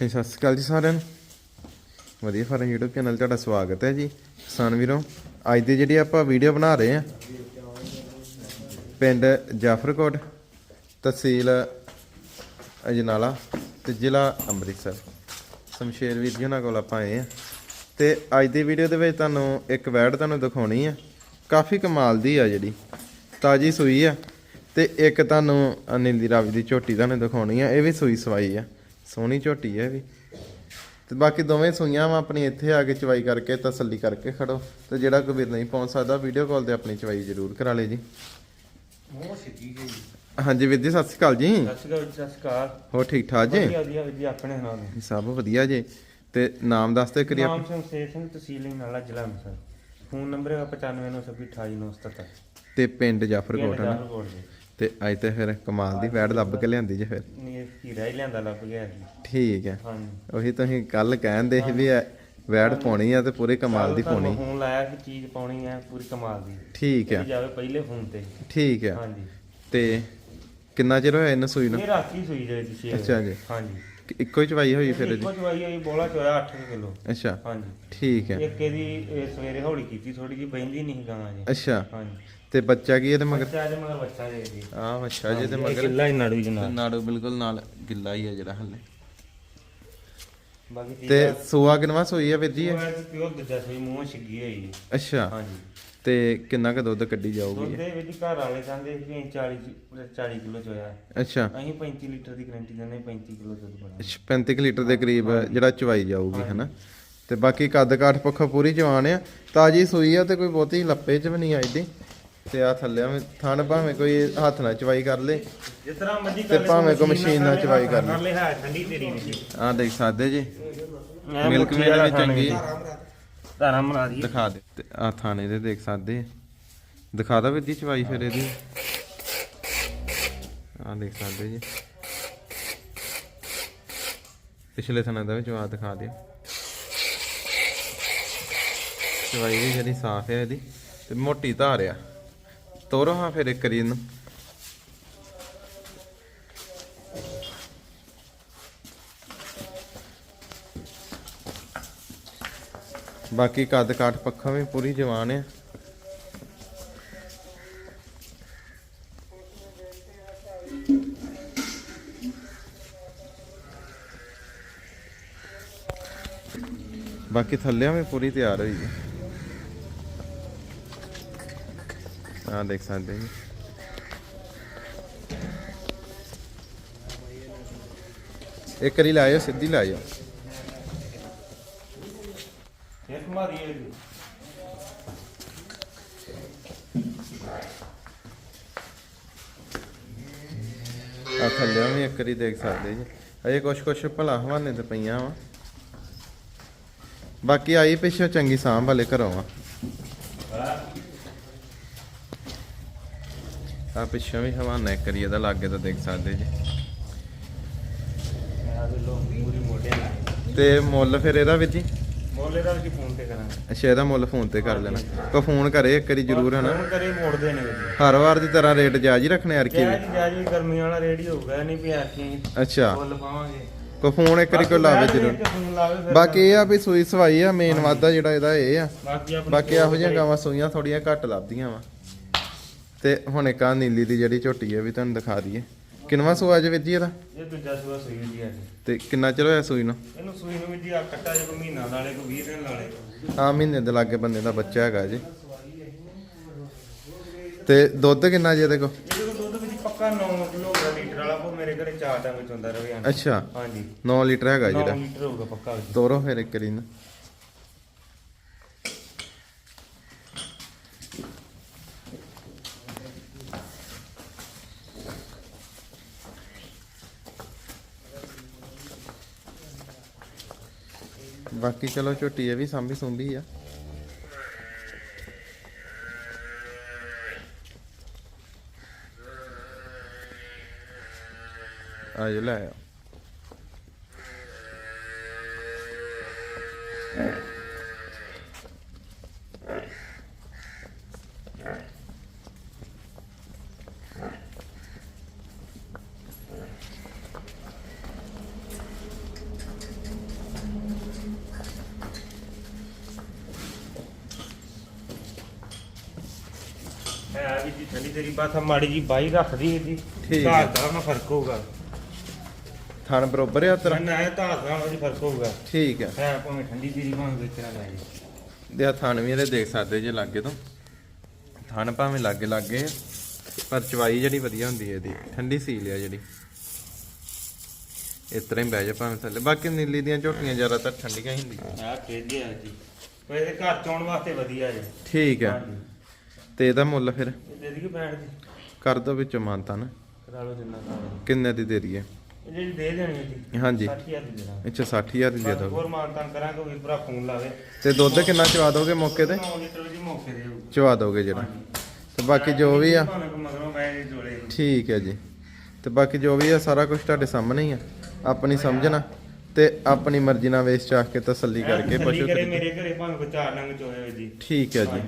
hey, ਸਤਿ ਸ਼੍ਰੀ ਅਕਾਲ ਜੀ ਸਾਰਿਆਂ ਨੂੰ। ਵਧੀਆ ਫਾਰਮ YouTube ਚੈਨਲ ਤੁਹਾਡਾ ਸਵਾਗਤ ਹੈ ਜੀ। ਕਿਸਾਨ ਵੀਰੋ ਅੱਜ ਦੀ ਜਿਹੜੀ ਆਪਾਂ ਵੀਡੀਓ ਬਣਾ ਰਹੇ ਆ ਪਿੰਡ ਜਾਫਰਕੋਟ ਤਹਿਸੀਲ ਅਜਨਾਲਾ ਤੇ ਜ਼ਿਲ੍ਹਾ ਅੰਮ੍ਰਿਤਸਰ। ਸ਼ਮਸ਼ੇਰ ਵੀਰ ਜੀ ਉਹਨਾਂ ਕੋਲ ਆਪਾਂ ਆਏ ਆ ਤੇ ਅੱਜ ਦੀ ਵੀਡੀਓ ਦੇ ਵਿੱਚ ਤੁਹਾਨੂੰ ਇੱਕ ਵੈਡ ਤੁਹਾਨੂੰ ਦਿਖਾਉਣੀ ਆ। ਕਾਫੀ ਕਮਾਲ ਦੀ ਆ ਜਿਹੜੀ ਤਾਜੀ ਸੂਈ ਆ। ਤੇ ਇੱਕ ਤੁਹਾਨੂੰ ਆਹ ਨੀਲੀ ਰਾਵੀ ਦੀ ਝੋਟੀ ਤੁਹਾਨੂੰ ਦਿਖਾਉਣੀ ਆ ਇਹ ਵੀ ਸੂਈ ਸਵਾਈ ਆ। ਸੋਹਣੀ ਝੋਟੀ ਇਹ ਵੀ। ਤੇ ਬਾਕੀ ਦੋਵੇਂ ਸੂਈਆਂ ਵਾ ਆਪਣੀ ਇੱਥੇ ਆ ਕੇ ਚਵਾਈ ਕਰਕੇ ਤਸੱਲੀ ਕਰਕੇ ਖੜੋ। ਤੇ ਜਿਹੜਾ ਕੋਈ ਵੀਰ ਨਹੀਂ ਪਹੁੰਚ ਸਕਦਾ ਵੀਡੀਓ ਕਾਲ ਤੇ ਆਪਣੀ ਚਵਾਈ ਜ਼ਰੂਰ ਕਰਾ ਲੇ ਜੀ। ਮੋਹ ਸਿੱਧੀ ਗਈ ਹਾਂਜੀ ਵੀਰ ਜੀ ਸਤਿ ਸ਼੍ਰੀ ਅਕਾਲ ਜੀ। ਸਤਿ ਸ਼੍ਰੀ ਅਕਾਲ ਜੀ, ਸਤਿ ਸ਼੍ਰੀ ਅਕਾਲ। ਹੋਰ ਠੀਕ ਠਾਕ ਜੀ? ਵਧੀਆ ਆਪਣੇ ਨਾਲ ਸਭ ਵਧੀਆ ਜੀ। ਤੇ ਨਾਮ ਦੱਸ ਤੇ ਕਰੀ ਨਾਮ ਸਿੰਘ ਸੇਠ ਸਿੰਘ ਤਹਿਸੀਲ ਨਾਲਾ ਜ਼ਿਲ੍ਹਾ ਅੰਮ੍ਰਿਤਸਰ। ਫੋਨ ਨੰਬਰ ਹੈ 9596289977 ਤੇ ਪਿੰਡ ਜਾਫਰਕੋਟ ਹੈ ਤੇ ਅੱਜ ਤੇ ਫਿਰ ਕਮਾਲ ਦੀ ਵੈੜ ਲੱਭ ਕੇ ਲਿਆਂਦੀ ਜੇ ਫਿਰ। ਹੀਰਾ ਹੀ ਲਿਆਂਦਾ ਲੱਭ ਗਿਆ ਜੀ ਠੀਕ ਹੈ। ਹਾਂਜੀ। ਉਹੀ ਤੁਸੀਂ ਕੱਲ ਕਹਿੰਦੇ ਸੀ ਵੀ ਵੈੜ ਪਾਉਣੀ ਆ ਤੇ ਪੂਰੇ ਕਮਾਲ ਦੀ ਪਾਉਣੀ। ਫੋਨ ਲਾਇਆ ਕਿ ਚੀਜ਼ ਪਾਉਣੀ ਹੈ ਪੂਰੀ ਕਮਾਲ ਦੀ। ਠੀਕ ਹੈ। ਜਾਵੇ ਪਹਿਲੇ ਫੋਨ ਤੇ। ਠੀਕ ਹੈ। ਹਾਂਜੀ। ਤੇ ਕਿੰਨਾ ਚਿਰ ਹੋਇਆ ਇਹਨੂੰ ਸੂਈ ਨੂੰ? ਇਹ ਰਾਤੀ ਸੂਈ ਦੇ ਛੇ ਅੱਛਾ। ਜੀ। ਹਾਂਜੀ। ਇੱਕੋ ਹੀ ਚਵਾਈ ਹੋਈ ਫਿਰ ਇਹਦੀ? ਇੱਕੋ ਚਵਾਈ ਹੋਈ ਬੋਲਾ ਚੋਇਆ 8 ਕਿਲੋ। ਅੱਛਾ। ਹਾਂਜੀ। ਠੀਕ ਹੈ। ਇੱਕ ਇਹਦੀ ਇਹ ਸਵੇਰੇ ਹੌਲੀ ਕੀਤੀ ਥੋੜੀ ਜਿਹੀ ਬੈਂਦੀ ਨਹੀਂ ਗਾਂ ਜੀ। ਅੱਛਾ। ਹਾਂਜੀ। ਤੇ ਬੱਚਾ ਕੀ ਇਹਦੇ ਮਗਰ? ਬੱਚਾ ਜੇ ਮਗਰ ਬੱਚਾ ਜੇ ਜੀ ਆਹ ਅੱਛਾ ਜੀ ਤੇ ਇਹ ਮਗਰ। ਕਿੱਲਾ ਹੀ ਨਾੜੂ ਜਨਾਬ ਨਾੜੂ ਬਿਲਕੁਲ ਨਾਲ ਗਿੱਲਾ ਹੀ ਆ ਜਿਹੜਾ ਹੱਲੇ। ਬਾਕੀ ਤੇ ਆ। ਸੂਆ ਕਿਨਵਾ ਸੂਈ ਆ ਵੀਰ ਦੂਜਾ ਮੂੰਹ ਛਿੱਗੀ ਹੋਈ ਜੀ। ਅੱਛਾ। ਹਾਂਜੀ। ਤੇ ਕਿੰਨਾ ਕ ਦੁੱਧ ਕੱਢੀ ਜਾਊਗੀ? ਦੁੱਧ ਦੇ ਵਿੱਚ ਘਰ ਵਾਲੇ ਕਹਿੰਦੇ ਸੀ ਵੀ ਅਸੀਂ 40 ਕਿ- 40 ਕਿਲੋ ਚੋਇਆ? ਅੱਛਾ। ਅਸੀਂ 35 ਲੀਟਰ ਦੀ ਗਰੰਟੀ ਦਿੰਦੇ 35 ਕਿਲੋ ਦੁੱਧ ਬਣਾ ਅੱਛਾ, 35 ਕੁ ਲੀਟਰ ਦੇ ਕਰੀਬ ਜਿਹੜਾ ਚਵਾਈ ਜਾਊਗੀ ਹਨਾ? ਤੇ ਬਾਕੀ ਕੱਦ ਕਾਠ ਪੱਖੋਂ ਪੂਰੀ ਜਵਾਨ ਆ। ਤਾਜੀ ਸੂਈ ਆ ਤੇ ਕੋਈ ਬਹੁਤੀ ਲੱਪੇ ਚ ਵੀ ਨਹੀਂ ਆਈਦੀ ਤੇ ਆ ਥੱਲੇ ਥਣ ਭਾਵੇਂ ਕੋਈ ਹੱਥ ਨਾਲ ਚਵਾਈ ਕਰ ਲੇ। ਜਿਸ ਤਰ੍ਹਾਂ ਮਰਜ਼ੀ ਤੇ ਭਾਵੇਂ ਕੋਈ ਮਸ਼ੀਨ ਨਾਲ ਚਵਾਈ ਕਰ ਕਰ ਲੈ ਹੈ ਠੰਡੀ ਤੇਰੀ ਵਿੱਚ ਆ ਦੇਖ ਸਕਦੇ ਜੀ। ਮਿਲਕ ਵੀ ਚੰਗੀ। ਧਾਰਾ ਮਰਾ ਦੀ ਦਿਖਾ ਦੇ। ਤੇ ਆ ਥਾਣੇ ਦੇ ਦੇਖ ਸਕਦੇ ਦਿਖਾ ਦਾ ਵੀਰ ਚਵਾਈ ਫਿਰ ਇਹਦੀ। ਆ ਦੇਖ ਸਕਦੇ ਜੀ। ਪਿਛਲੇ ਥਾਣੇ ਦਾ ਵੀ ਚਵਾ ਦਿਖਾ ਦਿਓ। ਚਵਾਈ ਵੀ ਜਿਹੜੀ ਸਾਫ਼ ਹੈ ਇਹਦੀ ਤੇ ਮੋਟੀ ਧਾਰ ਆ। ਤੋਰੋ ਹਾਂ ਫਿਰ ਇੱਕ ਵਾਰੀ ਇਹਨੂੰ। ਬਾਕੀ ਕੱਦ ਕਾਠ ਪੱਖਾ ਵੀ ਪੂਰੀ ਜਵਾਨ ਆ। ਬਾਕੀ ਥੱਲਿਆਂ ਵੀ ਪੂਰੀ ਤਿਆਰ ਹੋਈ ਹੈ। ਆ ਦੇਖ ਸਕਦੇ ਜੀ। ਇੱਕ ਵਾਰੀ ਲਾਇਓ, ਸਿੱਧੀ ਲਾਇਓ। ਇੱਕ ਮਾਰੀ ਹੈ ਜੀ ਆ ਥੱਲਿਆਂ ਵੀ ਇੱਕ ਵਾਰੀ ਦੇਖ ਸਕਦੇ ਜੀ। ਅਜੇ ਕੁਛ ਕੁਛ ਭਲਾ ਹਵਾਨੇ ਤੇ ਪਈਆਂ ਵਾ। ਬਾਕੀ ਆਈ ਪਿੱਛੇ ਚੰਗੀ ਸਾਂਭ ਵਾਲੇ ਘਰੋਂ ਆ। ਆ ਪਿੱਛੇ ਵੀ ਹਵਾਨਾ ਇੱਕ ਵਾਰੀ ਇਹਦਾ ਲਾਗੇ ਤਾਂ ਦੇਖ ਸਕਦੇ ਜੀ। ਤੇ ਮੁੱਲ ਫਿਰ ਇਹਦਾ ਵੀਰ ਜੀ? ਮੋਲੇ ਦਾ ਵੀ ਫੋਨ ਤੇ ਕਰਾਂਗੇ। ਅੱਛਾ ਇਹਦਾ ਮੁੱਲ ਫੋਨ ਤੇ ਕਰ ਲੈਣਾ। ਕੋ ਫੋਨ ਕਰੇ ਇੱਕ ਵਾਰੀ ਜ਼ਰੂਰ ਹਨਾ? ਫੋਨ ਕਰੇ ਮੋੜਦੇ ਨੇ ਜੀ। ਹਰ ਵਾਰ ਦੀ ਤਰ੍ਹਾਂ ਰੇਟ ਜਾਇਜ਼ ਹੀ ਰੱਖਣੇ ਯਾਰ ਕੀ ਕਿਹਾ ਜੀ ਜਾਜੀ ਗਰਮੀ ਵਾਲਾ ਰੇਡੀ ਹੋਊਗਾ ਨਹੀਂ ਵੀ ਆਖੀ ਅੱਛਾ। ਫੁੱਲ ਪਾਵਾਂਗੇ। ਕੋ ਫੋਨ ਇੱਕ ਵਾਰੀ ਕੋ ਲਾਵੇ ਜ਼ਰੂਰ। ਬਾਕੀ ਇਹ ਆ ਵੀ ਸੂਈ ਸਵਾਈ ਆ ਮੇਨ ਵਾਦਾ ਜਿਹੜਾ ਇਹਦਾ ਇਹ ਆ। ਬਾਕੀ ਇਹੋ ਜਿਹੀਆਂ ਗਾਵਾਂ ਸੂਈਆਂ ਥੋੜੀਆਂ ਘੱਟ ਲੱਭਦੀਆਂ ਵਾ। ਤੇ ਹੁਣ ਇੱਕ ਆ ਨੀਲੀ ਦੀ ਜਿਹੜੀ ਝੋਟੀ ਹੈ ਵੀ ਤੁਹਾਨੂੰ ਦਿਖਾ ਦਈਏ। ਕਿੰਨਵਾ ਸੂਆ ਜੇ ਜੀ ਇਹਦਾ? ਇਹ ਦੂਜਾ ਸੂਆ ਸੂਈ ਜੀ। ਅੱਜ ਤੇ ਕਿੰਨਾ ਚਿਰ ਹੋਇਆ ਸੂਈ ਨੂੰ? ਇਹਨੂੰ ਸੂਈ ਨੂੰ ਵੀ ਜੀ ਆ ਕੱਟਾ ਜੇ ਕੋਈ ਮਹੀਨਾ ਲਾਲੇ ਕੋਈ 20 ਦਿਨ ਲਾਲੇ ਆ ਮਹੀਨੇ ਦੇ ਲਾਗੇ ਬੰਦੇ ਦਾ ਬੱਚਾ ਹੈਗਾ ਜੀ। ਤੇ ਦੁੱਧ ਕਿੰਨਾ ਜੀ ਇਹਦੇ ਕੋ ਇਹਦੇ ਕੋਲ ਦੁੱਧ ਵਿੱਚ ਪੱਕਾ 9 ਕਿਲੋ ਦਾ ਲੀਟਰ ਵਾਲਾ ਕੋ ਮੇਰੇ ਘਰੇ ਚਾਰ ਟਾਂਗੇ ਚੁੰਦਾ ਰਵੇ ਆਂ ਅੱਛਾ ਹਾਂਜੀ। 9 ਲੀਟਰ ਹੈਗਾ 9 ਜਿਹੜਾ ਲੀਟਰ ਹੋਊਗਾ ਪੱਕਾ ਵਿੱਚ। ਤੋਰੋ ਫਿਰ ਇੱਕ ਵਾਰੀ ਬਾਕੀ ਚਲੋ ਝੋਟੀ ਇਹ ਵੀ ਸਾਂਭੀ ਸੁੰਭੀ ਆ। ਆਜੋ ਲੈ ਆਓ। ਹੈ ਵੀ ਜੀ ਠੰਡੀ ਤੇਰੀ ਬਾਤ ਮਾੜੀ ਜੀ ਬਾਈ ਰੱਖਦੀ ਜੀ ਠੀਕ ਹੈ। ਧਾਰ ਦਾ ਨਾ ਫ਼ਰਕ ਹੋਊਗਾ। ਥਣ ਬਰੋਬਰ ਆ ਤੇਰਾ? ਨਾ ਹੈ ਧਾਰ ਦਾ ਨਾਲ ਫ਼ਰਕ ਹੋਊਗਾ। ਠੀਕ ਹੈ। ਹੈ ਭਾਵੇਂ ਠੰਡੀ ਤੇਰੀ ਭਾਵੇਂ ਵੇਚਣਾ ਲੈ ਜੀ। ਦੇ ਆ ਥਣ ਵੀ ਇਹਦੇ ਦੇਖ ਸਕਦੇ ਜੇ ਲਾਗੇ ਤੋਂ। ਥਣ ਭਾਵੇਂ ਲਾਗੇ ਲਾਗੇ ਆ, ਪਰ ਚਵਾਈ ਜਿਹੜੀ ਵਧੀਆ ਹੁੰਦੀ ਹੈ ਇਹਦੀ। ਠੰਡੀ ਸੀਲ ਆ ਜਿਹੜੀ। ਇਸ ਤਰ੍ਹਾਂ ਹੀ ਬਹਿ ਜਾ ਭਾਵੇਂ ਥੱਲੇ। ਬਾਕੀ ਨੀਲੀ ਦੀਆਂ ਝੋਟੀਆਂ ਜ਼ਿਆਦਾਤਰ ਠੰਡੀਆਂ ਹੀ ਹੁੰਦੀਆਂ। ਆ ਖੇਡੀ ਆ ਜੀ। ਵੈਸੇ ਘਰ ਚੋਣ ਵਾਸਤੇ ਵਧੀਆ ਜੀ। ਠੀਕ ਹੈ। ਹਾਂਜੀ। ਤੇ ਇਹਦਾ ਮੁੱਲ ਫਿਰ? ਦੇ ਦਈਏ ਕਰ ਦੋ ਵਿੱਚੋਂ ਮਾਨਤਾ ਨਾ। ਕਰਾ ਲਓ ਜਿੰਨਾ ਕਰਾ ਕਿੰਨੇ ਦੀ ਦੇ ਦਈਏ? ਇਹ ਜਿਹੜੀ ਦੇ ਦੇਣੀ ਹੈ ਜੀ ਹਾਂਜੀ। 60000 ਦੀ ਦੇਣਾ ਅੱਛਾ 60000 ਦੀ ਦੇ ਦੋਗੇ। ਹੋਰ ਮਾਨਤਾਨ ਕਰਾਂਗੇ ਕੋਈ ਭਰਾ ਫੋਨ ਲਾਵੇ। ਤੇ ਦੁੱਧ ਕਿੰਨਾ ਚਵਾ ਦੋਗੇ ਮੌਕੇ ਤੇ? 9 ਲੀਟਰ ਜੀ ਮੌਕੇ ਦੇ ਹੋਊ। ਚਵਾ ਦੋਗੇ ਜਿਹੜਾ। ਤੇ ਬਾਕੀ ਜੋ ਵੀ ਆ ਠੀਕ ਹੈ ਜੀ। ਤੇ ਬਾਕੀ ਜੋ ਵੀ ਆ ਸਾਰਾ ਕੁਝ ਤੁਹਾਡੇ ਸਾਹਮਣੇ ਹੀ ਆ। ਆਪਣੀ ਸਮਝਣਾ ਤੇ ਆਪਣੀ ਮਰਜ਼ੀ ਨਾਲ ਵੇਚ ਚਾਹ ਕੇ ਤਸੱਲੀ ਕਰਕੇ ਪਸ਼ੂ। ਮੇਰੇ ਘਰੇ ਭਾਵੇਂ ਕੋਈ ਚਾਰ ਨੰਗ ਚੋਏ ਹੋਏ ਜੀ। ਠੀਕ ਹੈ ਜੀ।